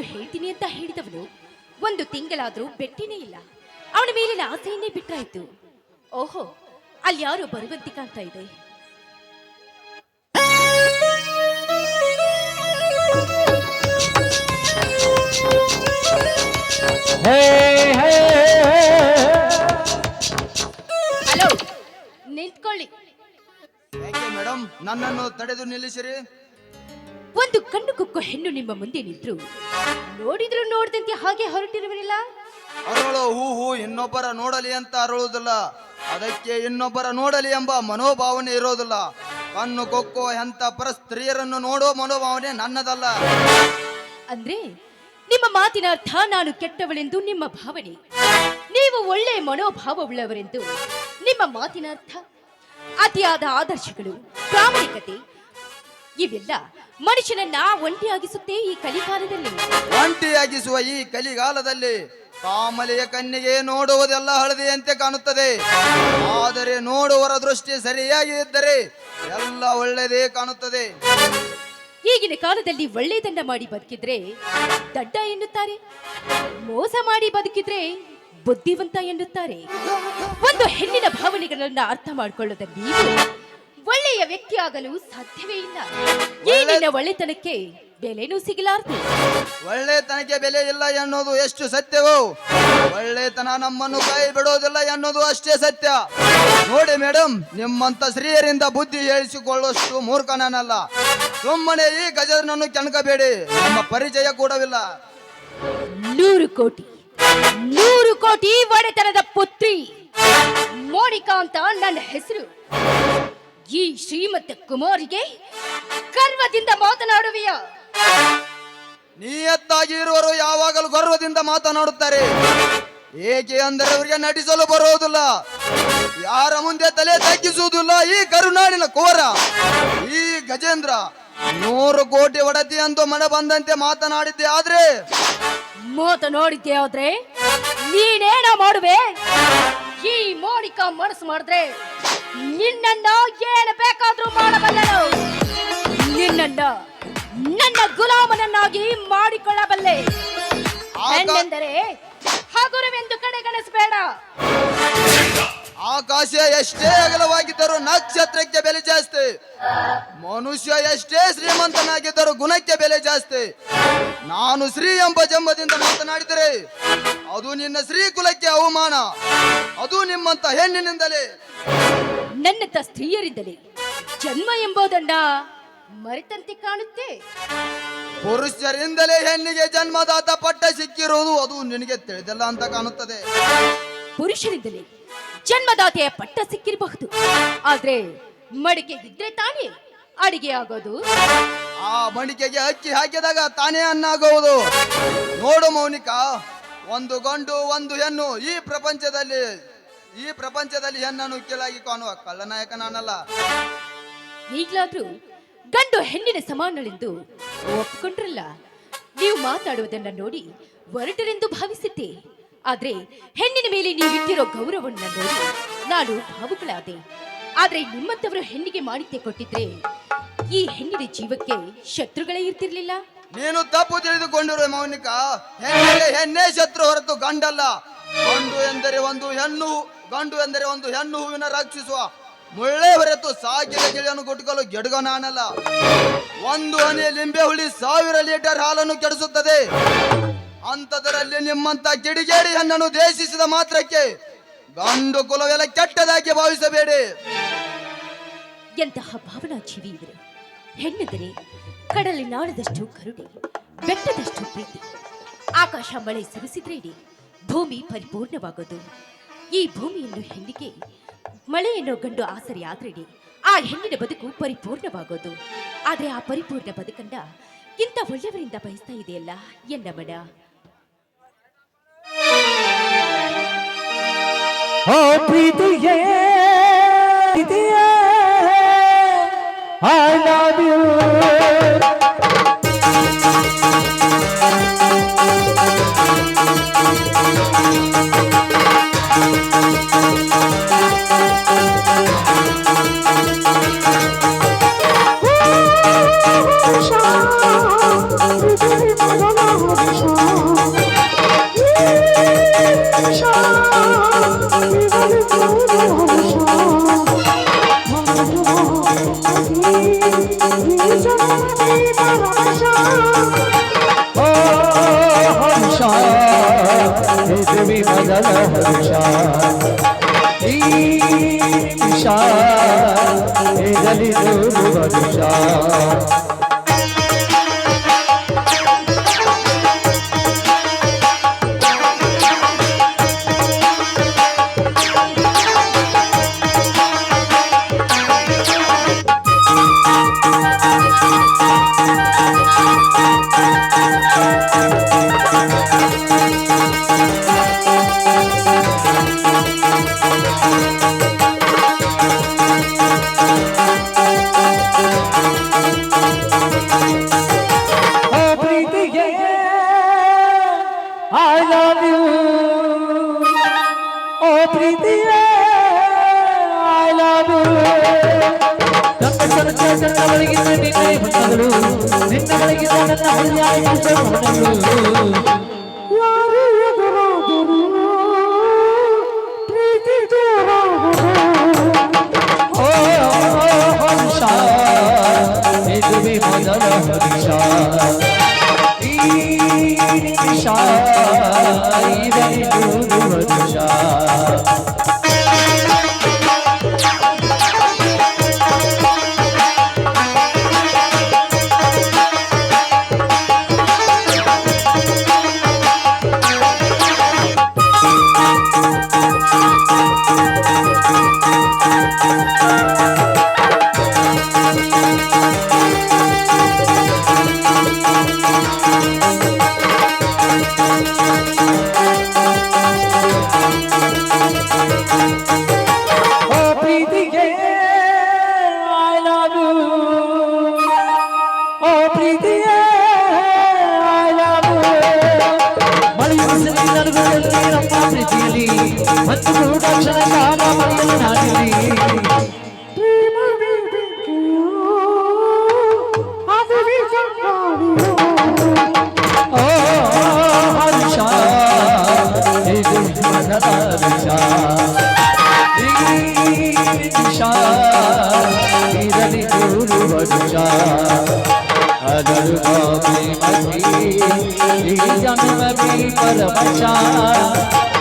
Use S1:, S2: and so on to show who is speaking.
S1: ಹೇಳ್ತೀನಿ ಅಂತ ಹೇಳಿದವನು. ಒಂದು ತಿಂಗಳಾದ್ರೂ ಬೆಟ್ಟಿನೇ ಇಲ್ಲ. ಅವನ ಮೇಲಿನ ಆಸೆಯನ್ನೇ ಬಿಟ್ಟಾಯ್ತು ಓಹೋ ಅಲ್ಲಿ ಯಾರು ಬರುವಂತೆ ಕಾಣ್ತಾ ಇದೆ.
S2: ಹೇ ಹೇ
S1: ಹಲೋ ನಿಂತ್ಕೊಳ್ಳಿ.
S3: ಮೇಡಮ್ ನನ್ನನ್ನು ತಡೆದು ನಿಲ್ಲಿಸಿರಿ?
S1: ಒಂದು ಕಣ್ಣು ಕುಕ್ಕು ಹೆಣ್ಣು ನಿಮ್ಮ ಮುಂದೆ ನಿಂತರು. ನೋಡಿದ್ರು ನೋಡ್ದಂತೆ ಹಾಗೆ ಹೊರಟಿರುವರಿಲ್ಲ?
S3: ಅರಳು ಹೂ ಹೂ ಇನ್ನೊಬ್ಬರ ನೋಡಲಿ ಅಂತ ಅರಳುವುದಿಲ್ಲ. ಅದಕ್ಕೆ ಇನ್ನೊಬ್ಬರ ನೋಡಲಿ ಎಂಬ ಮನೋಭಾವನೆ ಇರೋದಿಲ್ಲ. ಕಣ್ಣು ಕೊಕ್ಕೋ ಎಂತ ಪರ ಸ್ತ್ರೀಯರನ್ನು ನೋಡೋ ಮನೋಭಾವನೆ ನನ್ನದಲ್ಲ.
S1: ಅಂದ್ರೆ ನಿಮ್ಮ ಮಾತಿನ ಅರ್ಥ ನಾನು ಕೆಟ್ಟವಳೆಂದು ನಿಮ್ಮ ಭಾವನೆ. ನೀವು ಒಳ್ಳೆ ಮನೋಭಾವವುಳ್ಳವರೆಂದು ನಿಮ್ಮ ಮಾತಿನ ಅರ್ಥ. ಅತಿಯಾದ ಆದರ್ಶಗಳು ಪ್ರಾಮಾಣಿಕತೆ ಇವೆಲ್ಲ ಮನುಷ್ಯನನ್ನ ಒಂಟಿಯಾಗಿಸುತ್ತೆ ಈ ಕಲಿಕಾಲದಲ್ಲಿ.
S3: ಒಂಟಿಯಾಗಿಸುವ ಈ ಕಲಿಗಾಲದಲ್ಲಿ ಕಾಮಲೆಯ ಕಣ್ಣಿಗೆ ನೋಡುವುದೆಲ್ಲ ಹಳದಿಯಂತೆ ಕಾಣುತ್ತದೆ. ಆದರೆ ನೋಡುವರ ದೃಷ್ಟಿ ಸರಿಯಾಗಿ ಇದ್ದರೆ ಎಲ್ಲ ಒಳ್ಳೆಯದೇ ಕಾಣುತ್ತದೆ.
S1: ಈಗಿನ ಕಾಲದಲ್ಲಿ ಒಳ್ಳೆಯದನ್ನ ಮಾಡಿ ಬದುಕಿದ್ರೆ ದಡ್ಡ ಎನ್ನುತ್ತಾರೆ. ಮೋಸ ಮಾಡಿ ಬದುಕಿದ್ರೆ ಬುದ್ಧಿವಂತ ಎನ್ನುತ್ತಾರೆ. ಒಂದು ಹೆಣ್ಣಿನ ಭಾವನೆಗಳನ್ನ ಅರ್ಥ ಮಾಡಿಕೊಳ್ಳದ ನೀವು ಒಳ್ಳೆಯ ವ್ಯಕ್ತಿಯಾಗಲು ಸಾಧ್ಯವೇ ಇಲ್ಲ. ಏನಿನ ಒಳ್ಳೆತನಕ್ಕೆ ಬೆಲೆನೂ ಸಿಗಲಾರದು.
S3: ಒಳ್ಳೆತನಕ್ಕೆ ಬೆಲೆ ಇಲ್ಲ ಎನ್ನುವುದು ಎಷ್ಟು ಸತ್ಯವೋ? ಒಳ್ಳೆತನ ನಮ್ಮನ್ನು ಕೈ ಬಿಡೋದಿಲ್ಲ ಎನ್ನುವುದು ಅಷ್ಟೇ ಸತ್ಯ. ನೋಡಿ ಮೇಡಮ್ ನಿಮ್ಮಂತ ಸ್ತ್ರೀಯರಿಂದ ಬುದ್ಧಿ ಹೇಳಿಸಿಕೊಳ್ಳುವಷ್ಟು ಮೂರ್ಖ ನಾನಲ್ಲ ಸುಮ್ಮನೆ ಈ ಗಜನನ್ನು ಕೆಣಕಬೇಡಿ. ನಮ್ಮ ಪರಿಚಯ ಕೂಡವಿಲ್ಲ.
S1: ನೂರು ಕೋಟಿ. ನೂರು ಕೋಟಿ ಒಡೆತನದ ಪುತ್ರಿ. ಮೋನಿಕಾ ಅಂತ ನನ್ನ ಹೆಸರು. ಈ ಶ್ರೀಮತಿ ಕುಮಾರಿಗೆ ಗರ್ವದಿಂದ ಮಾತನಾಡುವೆಯ.
S3: ನಿಯತ್ತಾಗಿ ಇರುವವರು ಯಾವಾಗಲೂ ಗರ್ವದಿಂದ ಮಾತನಾಡುತ್ತಾರೆ. ಏಕೆ ಅಂದರೆ ಅವರಿಗೆ ನಟಿಸಲು ಬರುವುದಿಲ್ಲ. ಯಾರ ಮುಂದೆ ತಲೆ ತಗ್ಗಿಸುವುದಿಲ್ಲ. ಈ ಕರುನಾಡಿನ ಕೋರ ಈ ಗಜೇಂದ್ರ ನೂರು ಕೋಟಿ ಒಡತಿ ಎಂದು ಮನ ಬಂದಂತೆ ಮಾತನಾಡಿದ್ದೆ ಆದ್ರೆ?
S1: ಮಾತನಾಡಿದ್ದೆ ಆದ್ರೆ ನೀನೇನ ಮಾಡುವೆ? ಈ ಮೋಡಿಕಾ ಮನಸ್ಸು ಮಾಡಿದ್ರೆ ನಿನ್ನನ್ನ ಏನು ಬೇಕಾದ್ರೂ ಮಾಡಬಲ್ಲನು ನಿನ್ನನ್ನು ನನ್ನ ಗುಲಾಮನನ್ನಾಗಿ ಮಾಡಿಕೊಳ್ಳಬಲ್ಲೆ. ಎಂದರೆ ಹಗುರವೆಂದು ಕಡೆಗಣಿಸಬೇಡ.
S3: ಆಕಾಶ ಎಷ್ಟೇ ಅಗಲವಾಗಿದ್ದರೂ ನಕ್ಷತ್ರಕ್ಕೆ ಬೆಲೆ ಜಾಸ್ತಿ. ಮನುಷ್ಯ ಎಷ್ಟೇ ಶ್ರೀಮಂತನಾಗಿದ್ದರೂ ಗುಣಕ್ಕೆ ಬೆಲೆ ಜಾಸ್ತಿ. ನಾನು ಶ್ರೀ ಎಂಬ ಜನ್ಮದಿಂದ ಮಾತನಾಡಿದರೆ ಅದು ನಿನ್ನ ಶ್ರೀ ಕುಲಕ್ಕೆ ಅವಮಾನ. ಅದು ನಿಮ್ಮಂತ ಹೆಣ್ಣಿನಿಂದಲೇ.
S1: ನನ್ನಂತ ಸ್ತ್ರೀಯರಿಂದಲೇ. ಜನ್ಮ ಎಂಬುದನ್ನ ಮರೆತಂತೆ ಕಾಣುತ್ತೆ.
S3: ಪುರುಷರಿಂದಲೇ ಹೆಣ್ಣಿಗೆ ಜನ್ಮದಾತ ಪಟ್ಟ ಸಿಕ್ಕಿರುವುದು ಅದು ನಿನಗೆ ತಿಳಿದಿಲ್ಲ ಅಂತ ಕಾಣುತ್ತದೆ.
S1: ಪುರುಷರಿಂದಲೇ ಜನ್ಮದಾತೆಯ ಪಟ್ಟ ಸಿಕ್ಕಿರಬಹುದು. ಆದ್ರೆ ಮಡಿಕೆ ಇದ್ರೆ ತಾನೇ ಅಡಿಗೆ ಆಗೋದು.
S3: ಆ ಮಡಿಕೆಗೆ ಅಕ್ಕಿ ಹಾಕಿದಾಗ ತಾನೇ ಅನ್ನಾಗುವುದು. ನೋಡು ಮೌನಿಕಾ ಒಂದು ಗಂಡು ಒಂದು ಹೆಣ್ಣು ಈ ಪ್ರಪಂಚದಲ್ಲಿ ಈ ಪ್ರಪಂಚದಲ್ಲಿ ಹೆಣ್ಣನ್ನು ಉಕ್ಕಿಲಾಗಿ ಕಾಣುವ ಕಳ್ಳನಾಯಕ ನಾನಲ್ಲ.
S1: ಈಗ್ಲಾದ್ರೂ ಗಂಡು ಹೆಣ್ಣಿನ ಸಮಾನಳೆಂದು ಒಪ್ಪಿಕೊಂಡ್ರಲ್ಲ ನೀವು ಮಾತಾಡುವುದನ್ನ ನೋಡಿ ಹೊರಟರೆಂದು ಭಾವಿಸಿದ್ದೆ. ಆದ್ರೆ ಹೆಣ್ಣಿನ ಮೇಲೆ ನೀವು ನೀವಿಟ್ಟಿರೋ ಗೌರವವನ್ನ ನೋಡಿ ನಾನು ಭಾವುಗಳಾದೆ ಆದ್ರೆ ನಿಮ್ಮಂತವರು ಹೆಣ್ಣಿಗೆ ಮಾಡಿದ್ದೆ ಕೊಟ್ಟಿದ್ರೆ ಈ ಹೆಣ್ಣಿನ ಜೀವಕ್ಕೆ ಶತ್ರುಗಳೇ ಇರ್ತಿರ್ಲಿಲ್ಲ?
S3: ನೀನು ತಪ್ಪು ತಿಳಿದುಕೊಂಡಿರುವ ಮೌನಿಕ ಹೆಣ್ಣಿಗೆ ಹೆಣ್ಣೇ ಶತ್ರು ಹೊರತು ಗಂಡಲ್ಲ. ಗಂಡು ಎಂದರೆ ಒಂದು ಹೆಣ್ಣು ಗಂಡು ಎಂದರೆ ಒಂದು ಹೆಣ್ಣು ಹೂವಿನ ರಕ್ಷಿಸುವ. ಮುಳ್ಳೆ ಹೊರತು ಸಾಕಿದ ಗಿಳಿಯನ್ನು ಗುಟ್ಕಲು ಗೆಡುಗ ನಾನಲ್ಲ. ಒಂದು ಹನಿ ಲಿಂಬೆ ಹುಳಿ ಸಾವಿರ ಲೀಟರ್ ಹಾಲನ್ನು ಕೆಡಿಸುತ್ತದೆ. ಅಂಥದರಲ್ಲಿ ನಿಮ್ಮಂತ ಕಿಡಿಗೇಡಿ ಹೆಣ್ಣನ್ನು ದೇಶಿಸಿದ ಮಾತ್ರಕ್ಕೆ ಗಂಡು ಕುಲವೆಲ್ಲ ಕೆಟ್ಟದಾಗಿ ಭಾವಿಸಬೇಡಿ.
S1: ಎಂತಹ ಭಾವನಾ ಜೀವಿ ಇವರು ಕಡಲಿ ನಾಳದಷ್ಟು ಕರುಣೆ, ಬೆಟ್ಟದಷ್ಟು ಪ್ರೀತಿ. ಆಕಾಶ ಮಳೆ ಸುರಿಸಿದ್ರೆ ಭೂಮಿ ಪರಿಪೂರ್ಣವಾಗೋದು. ಈ ಭೂಮಿಯನ್ನು ಹೆಣ್ಣಿಗೆ, ಮಳೆಯನ್ನು ಗಂಡು ಆಸರೆ ಆದ್ರಿಡಿ ಆ ಹೆಣ್ಣಿನ ಬದುಕು ಪರಿಪೂರ್ಣವಾಗೋದು. ಆದ್ರೆ ಆ ಪರಿಪೂರ್ಣ ಬದುಕನ್ನ ಇಂತ ಒಳ್ಳೆಯವರಿಂದ ಬಯಸ್ತಾ ಇದೆಯಲ್ಲ, ಎನ್ನ ಮನ
S2: ಪ್ರೀತಿಯೇ ಇದೆಯೇ विभजन हर्षा। ईशा हे जलित ಐ ಲವ್ ಯು ಓ ಪ್ರೀತಿಗೆ ಐ ಲವ್ ಯು ನನ್ನ ಕನಸ ನನ್ನ ಒಳಗಿನ ನಿನ್ನೆ ಬಂದಗಳು ನಿನ್ನ ಒಳಗಿನ ನನ್ನ ಹೃದಯ ನೂರು ವರ್ಷ ಓ ಮಳಿ ಬಿಸಿಲಿ ನಡುಗಳಲ್ಲಿ ನಮ್ಮ अरुण गोपी मछली जन्म भी पर बचा।